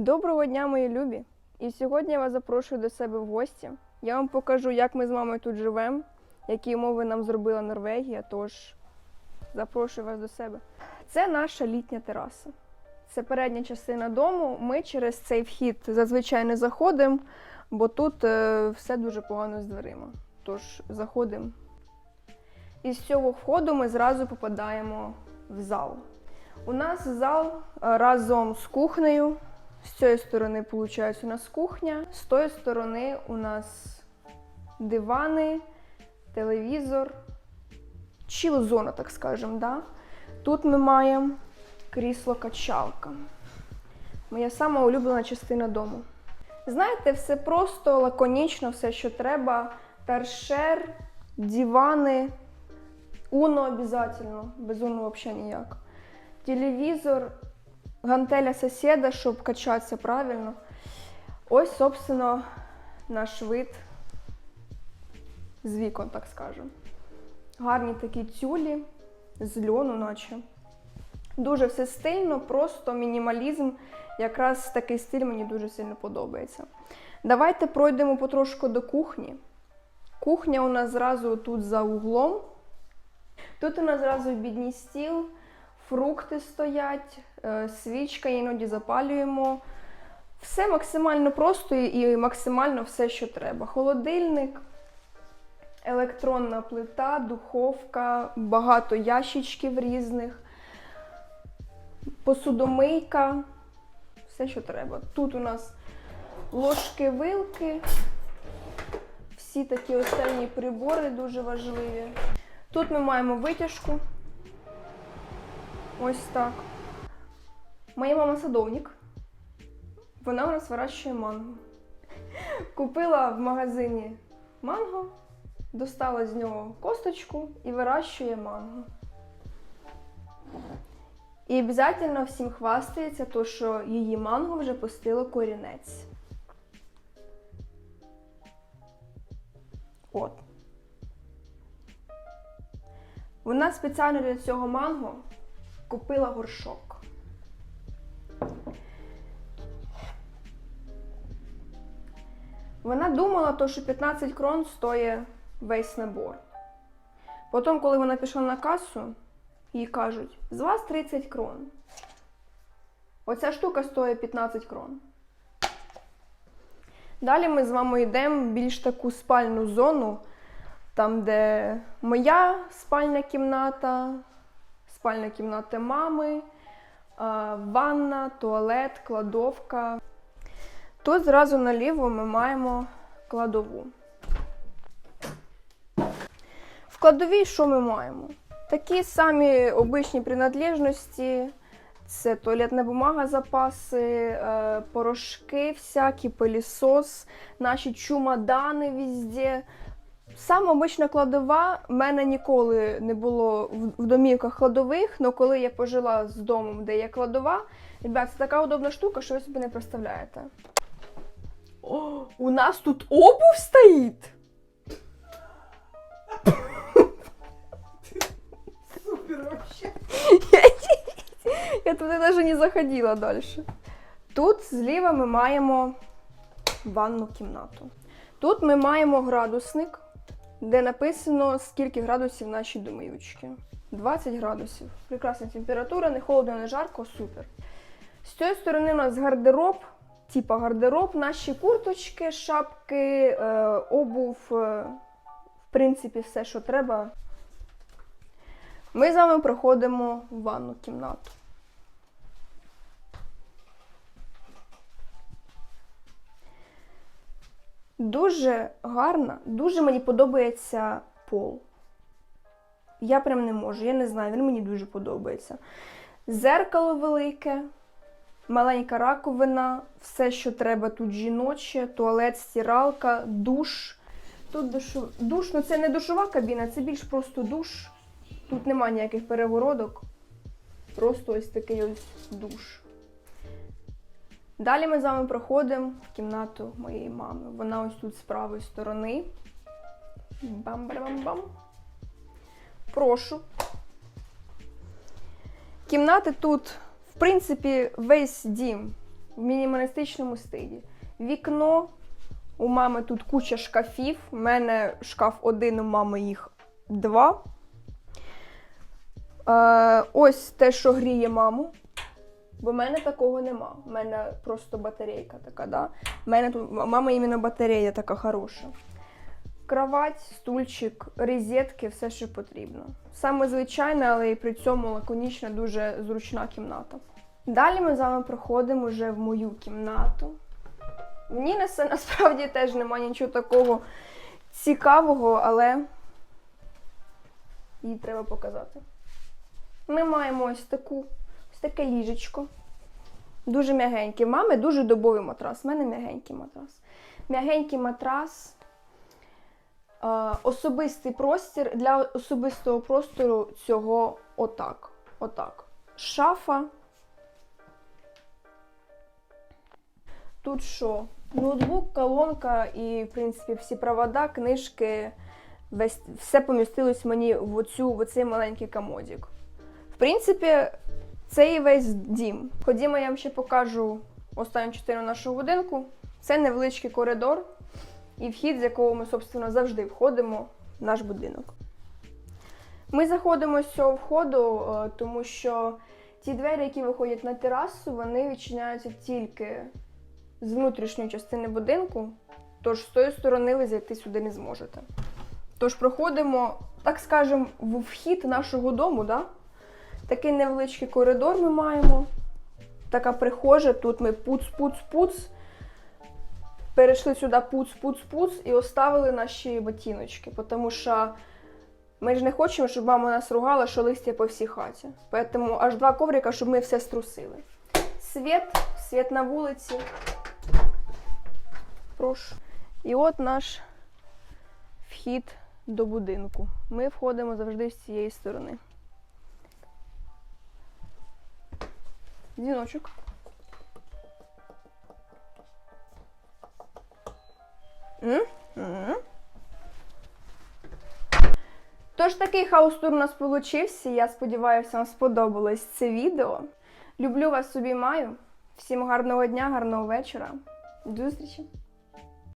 Доброго дня, мої любі! І сьогодні я вас запрошую до себе в гості. Я вам покажу, як ми з мамою тут живемо, які умови нам зробила Норвегія. Тож запрошую вас до себе. Це наша літня тераса. Це передня частина дому. Ми через цей вхід зазвичай не заходимо, бо тут е, все дуже погано з дверима. Тож заходимо. Із цього входу ми зразу попадаємо в зал. У нас зал е, разом з кухнею. З цієї сторони, виходить, у нас кухня, з тої сторони у нас дивани, телевізор, чіл-зона, так скажемо. Да? Тут ми маємо крісло-качалка. Моя сама улюблена частина дому. Знаєте, все просто, лаконічно, все, що треба. Торшер, дивани, уно обов'язково, без уно взагалі ніяк. Телевізор, гантеля сусіда, щоб качатися правильно. Ось, собственно, наш вид з вікон, так скажемо. Гарні такі тюлі з льону, наче. Дуже все стильно, просто мінімалізм. Якраз такий стиль мені дуже сильно подобається. Давайте пройдемо потрошку до кухні. Кухня у нас зразу тут за углом. Тут у нас зразу бідній стіл, фрукти стоять, е, свічка іноді запалюємо. Все максимально просто і максимально все, що треба. Холодильник, електронна плита, духовка, багато ящичків різних, посудомийка, все, що треба. Тут у нас ложки, вилки, всі такі останні прибори дуже важливі. Тут ми маємо витяжку. Ось так. Моя мама садовник. Вона у нас вирощує манго. Купила в магазині манго, достала з нього косточку і вирощує манго. І обов'язково всім хвастається, то, що її манго вже пустило корінець. От. Вона спеціально для цього манго купила горшок. Вона думала, то, що 15 крон стоїть весь набор. Потім, коли вона пішла на касу, їй кажуть, з вас 30 крон. Оця штука стоїть 15 крон. Далі ми з вами йдемо в більш таку спальну зону, там, де моя спальня кімната, спальня кімната мами, ванна, туалет, кладовка. Тут зразу наліво ми маємо кладову. В кладовій що ми маємо? Такі самі обичні принадлежності. Це туалетна бумага, запаси, е, порошки, всякі, пилісос, наші чумадани везде. Саме обична кладова в мене ніколи не було в- домівках кладових, але коли я пожила з домом, де є кладова, ребят, це така удобна штука, що ви собі не представляєте. О, у нас тут обувь стоїть! Супер вообще. Я туди навіть не заходила далі. Тут зліва ми маємо ванну кімнату. Тут ми маємо градусник, де написано, скільки градусів наші домиючки. 20 градусів. Прекрасна температура, не холодно, не жарко, супер. З цієї сторони у нас гардероб, типа гардероб, наші курточки, шапки, е, обув, е, в принципі, все, що треба. Ми з вами проходимо в ванну кімнату. Дуже гарна, дуже мені подобається пол. Я прям не можу, я не знаю, він мені дуже подобається. Зеркало велике, маленька раковина, все, що треба тут жіноче, туалет, стиралка, душ. Тут душу... душ, ну це не душова кабіна, це більш просто душ. Тут нема ніяких перегородок. Просто ось такий ось душ. Далі ми з вами проходимо в кімнату моєї мами. Вона ось тут з правої сторони. Бам-бам-бам. Прошу. Кімнати тут, в принципі, весь дім в мінімалістичному стилі. Вікно. У мами тут куча шкафів. У мене шкаф один, у мами їх два. Е, ось те, що гріє маму. Бо в мене такого нема. У мене просто батарейка така, да. У мене тут у мами іменно батарея така хороша. Кровать, стульчик, розетки, все, що потрібно. Саме звичайна, але і при цьому лаконічна, дуже зручна кімната. Далі ми з вами проходимо вже в мою кімнату. В ній насправді теж немає нічого такого цікавого, але її треба показати. Ми маємо ось таку, таке ліжечко. Дуже м'ягенький. Мами дуже добовий матрас. У мене м'ягенький матрас. М'ягенький матрас. Е, особистий простір для особистого простору цього отак. Отак. Шафа. Тут що? Ноутбук, колонка і, в принципі, всі провода, книжки. Весь, все помістилось мені в, оцю, в оцей маленький комодик. В принципі, це і весь дім. Ходімо, я вам ще покажу останню частину нашого будинку. Це невеличкий коридор і вхід, з якого ми, собственно, завжди входимо в наш будинок. Ми заходимо з цього входу, е, тому що ті двері, які виходять на терасу, вони відчиняються тільки з внутрішньої частини будинку, тож з тої сторони ви зайти сюди не зможете. Тож проходимо, так скажемо, в вхід нашого дому, да? Такий невеличкий коридор ми маємо. Така прихожа, тут ми пуц-пуц-пуц. Перейшли сюди пуц-пуц-пуц і оставили наші ботиночки, тому що ми ж не хочемо, щоб мама нас ругала, що листя по всій хаті. Тому аж два коврика, щоб ми все струсили. Світ, світ на вулиці. Прошу. І от наш вхід до будинку. Ми входимо завжди з цієї сторони. Дзвіночок. Тож такий хаус-тур у нас получився. Я сподіваюся, вам сподобалось це відео. Люблю вас собі маю. Всім гарного дня, гарного вечора. До зустрічі!